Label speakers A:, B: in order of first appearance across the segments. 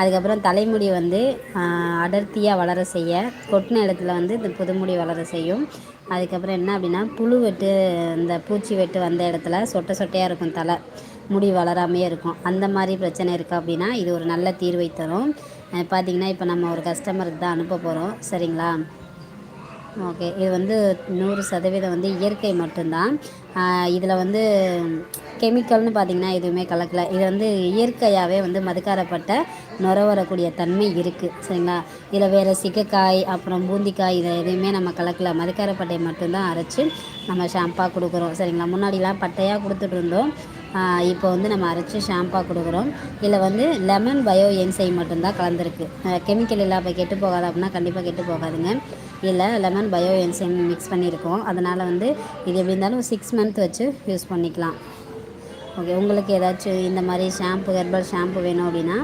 A: அதுக்கப்புறம் தலைமுடி வந்து அடர்த்தியாக வளர செய்ய கொட்டின இடத்துல வந்து இந்த புதுமுடி வளர செய்யும். அதுக்கப்புறம் என்ன அப்படின்னா புழு வெட்டு இந்த பூச்சி வெட்டு வந்த இடத்துல சொட்டை சொட்டையாக இருக்கும் தலை. முடி வளராமையே இருக்கும். அந்த மாதிரி பிரச்சனை இருக்குது அப்படின்னா இது ஒரு நல்ல தீர்வை தரும். பார்த்திங்கன்னா இப்போ நம்ம ஒரு கஸ்டமருக்கு தான் அனுப்ப போகிறோம் சரிங்களா? ஓகே. இது வந்து நூறு சதவீதம் வந்து இயற்கை மட்டும்தான். இதில் வந்து கெமிக்கல்னு பார்த்திங்கன்னா எதுவுமே கலக்கலை. இது வந்து இயற்கையாகவே வந்து மதுக்காரப்பட்ட நுர வரக்கூடிய தன்மை இருக்குது சரிங்களா? இதில் வேறு சிக்கக்காய் அப்புறம் பூந்திக்காய் இதை எதுவுமே நம்ம கலக்கலை. மதுக்காரப்பட்டையை மட்டும்தான் அரைச்சி நம்ம ஷாம்பாக கொடுக்குறோம். சரிங்களா? முன்னாடிலாம் பட்டையாக கொடுத்துட்டு இருந்தோம் இப்போ வந்து நம்ம அரைச்சி ஷாம்பாக கொடுக்குறோம். இதில் வந்து லெமன் பயோ என்சை மட்டும்தான் கலந்துருக்கு. கெமிக்கல் இல்லாமல் கெட்டு போகாது அப்படின்னா கண்டிப்பாக கெட்டு போகாதுங்க. இல்லை லெமன் பயோ என்சைம் மிக்ஸ் பண்ணியிருக்கோம். அதனால் வந்து இது எப்படி இருந்தாலும் சிக்ஸ் மந்த் வச்சு யூஸ் பண்ணிக்கலாம். ஓகே உங்களுக்கு ஏதாச்சும் இந்த மாதிரி ஷாம்பு ஹெர்பல் ஷாம்பு வேணும் அப்படின்னா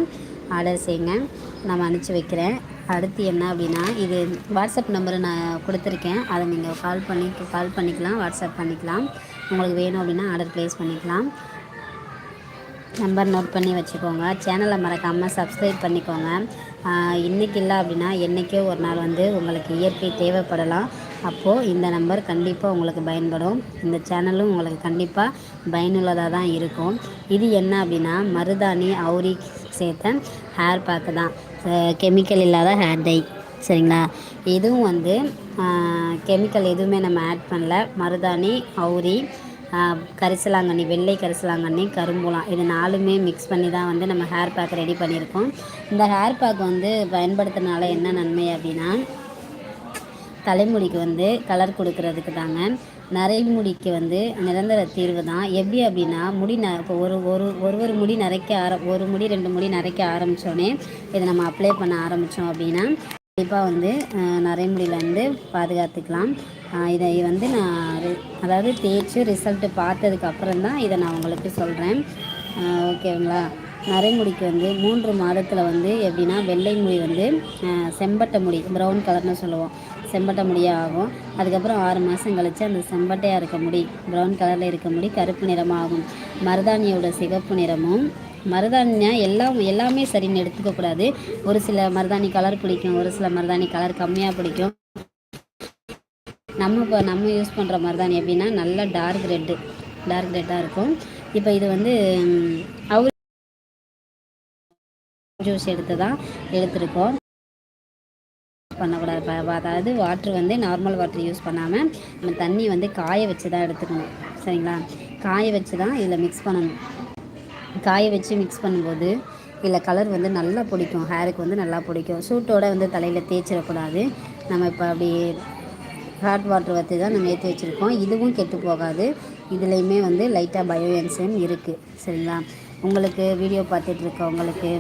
A: ஆர்டர் செய்யுங்க. நான் அனுப்பிச்சி வைக்கிறேன். அடுத்து என்ன அப்படின்னா இது வாட்ஸ்அப் நம்பரு நான் கொடுத்துருக்கேன். அதை நீங்கள் கால் பண்ணி கால் பண்ணிக்கலாம் வாட்ஸ்அப் பண்ணிக்கலாம். உங்களுக்கு வேணும் அப்படின்னா ஆர்டர் ப்ளேஸ் பண்ணிக்கலாம். நம்பர் நோட் பண்ணி வச்சுக்கோங்க. சேனலை மறக்காமல் சப்ஸ்கிரைப் பண்ணிக்கோங்க. இன்றைக்கி இல்லை அப்படின்னா என்றைக்கோ ஒரு நாள் வந்து உங்களுக்கு இயற்கை தேவைப்படலாம். அப்போது இந்த நம்பர் கண்டிப்பாக உங்களுக்கு பயன்படும். இந்த சேனலும் உங்களுக்கு கண்டிப்பாக பயனுள்ளதாக தான் இருக்கும். இது என்ன அப்படின்னா மருதாணி அவுரி சேர்த்த ஹேர் பேக்கு தான். கெமிக்கல் இல்லாத ஹேர் டை சரிங்களா? இதுவும் வந்து கெமிக்கல் எதுவுமே நம்ம ஆட் பண்ணல. மருதாணி அவுரி கரிசலாங்கண்ணி வெள்ளை கரிசலாங்கண்ணி கரும்புலாம் இது நாலுமே மிக்ஸ் பண்ணி தான் வந்து நம்ம ஹேர் பேக் ரெடி பண்ணியிருக்கோம். இந்த ஹேர் பேக் வந்து பயன்படுத்துறதுனால என்ன நன்மை அப்படின்னா தலைமுடிக்கு வந்து கலர் கொடுக்கறதுக்கு தாங்க. நரைமுடிக்கு வந்து நிரந்தர தீர்வு தான். எப்படி அப்படின்னா முடி ந இப்போ ஒரு ஒரு ஒரு ஒரு முடி நரைக்க ஆர ஒரு முடி ரெண்டு முடி நரைக்க ஆரம்பித்தோடனே இதை நம்ம அப்ளை பண்ண ஆரம்பித்தோம் அப்படின்னா கண்டிப்பாக வந்து நரைமுடியிலேருந்து பாதுகாத்துக்கலாம். இதை வந்து நான் அதாவது தேய்ச்சி ரிசல்ட்டு பார்த்ததுக்கு அப்புறம் தான் இதை நான் உங்களுக்கு சொல்கிறேன் ஓகேங்களா? நரைமுடிக்கு வந்து மூன்று மாதத்தில் வந்து எப்படின்னா வெள்ளை முடி வந்து செம்பட்டை முடி ப்ரௌன் கலர்னு சொல்லுவோம். செம்பட்டை முடியாக ஆகும். அதுக்கப்புறம் ஆறு மாதம் கழித்து அந்த செம்பட்டையாக இருக்க முடி ப்ரௌன் கலரில் இருக்க முடி கருப்பு நிறமாகும். மருதாணியோட சிகப்பு நிறமும் மருதாணியா எல்லாம் எல்லாமே சரின்னு எடுத்துக்கக்கூடாது ஒரு சில மருதாணி கலர் பிடிக்கும் ஒரு சில மருதாணி கலர் கம்மியாக பிடிக்கும். நம்ம இப்போ நம்ம யூஸ் பண்ணுற மருதாணி எப்படின்னா நல்லா டார்க் ரெட்டு டார்க் ரெட்டாக இருக்கும். இப்போ இது வந்து அவர் ஜூஸ் எடுத்து தான் எடுத்திருக்கோம். பண்ணக்கூடாது. அதாவது வாட்ரு வந்து நார்மல் வாட்ரு யூஸ் பண்ணாமல் நம்ம தண்ணி வந்து காய வச்சு தான் எடுத்துக்கணும். சரிங்களா? காய வச்சு தான் இதில் மிக்ஸ் பண்ணணும். காய வச்சு மிக்ஸ் பண்ணும்போது இதில் கலர் வந்து நல்லா பிடிக்கும். ஹேருக்கு வந்து நல்லா பிடிக்கும். சூட்டோடு வந்து தலையில் தேய்ச்சிடக்கூடாது. நம்ம இப்போ அப்படி ஹாட் வாட்டர் வற்றி தான் நம்ம ஏற்றி வச்சுருக்கோம். இதுவும் கெட்டு போகாது. இதுலேயுமே வந்து லைட்டாக பயோ என்சைம் இருக்குது சரிங்களா? உங்களுக்கு வீடியோ பார்த்துட்ருக்கவங்களுக்கு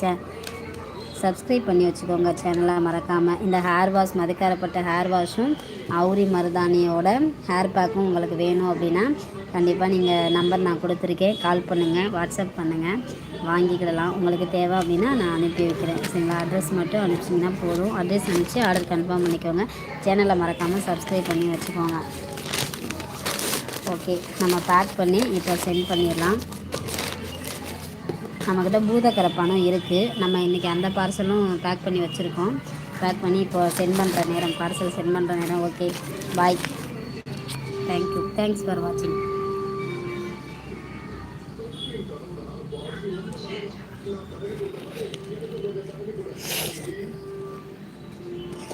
A: சே சப்ஸ்கிரைப் பண்ணி வச்சுக்கோங்க சேனலை மறக்காமல் இந்த ஹேர் வாஷ் மதுக்காரப்பட்ட ஹேர் வாஷும் அவுரி மருதானியோட ஹேர் பேக்கும் உங்களுக்கு வேணும் அப்படின்னா கண்டிப்பாக நீங்கள் நம்பர் நான் கொடுத்துருக்கேன். கால் பண்ணுங்கள் வாட்ஸ்அப் பண்ணுங்கள் வாங்கிக்கிடலாம். உங்களுக்கு தேவை அப்படின்னா நான் அனுப்பி வைக்கிறேன். சரிங்களா? அட்ரஸ் மட்டும் அனுப்பிச்சிங்கன்னா போதும். அட்ரஸ் அனுப்பிச்சு ஆர்டர் கன்ஃபார்ம் பண்ணிக்கோங்க. சேனலை மறக்காமல் சப்ஸ்கிரைப் பண்ணி வச்சுக்கோங்க. ஓகே நம்ம பேக் பண்ணி இப்போ சென்ட் பண்ணிடலாம். நம்மக்கிட்ட பூதக்கர பணம் இருக்குது நம்ம இன்றைக்கி அந்த பார்சலும் பேக் பண்ணி வச்சுருக்கோம். பேக் பண்ணி இப்போ சென்ட் பண்ணுற நேரம் பார்சல் சென்ட் பண்ணுற நேரம். Okay bye thank you thanks for வாட்சிங் Thank you.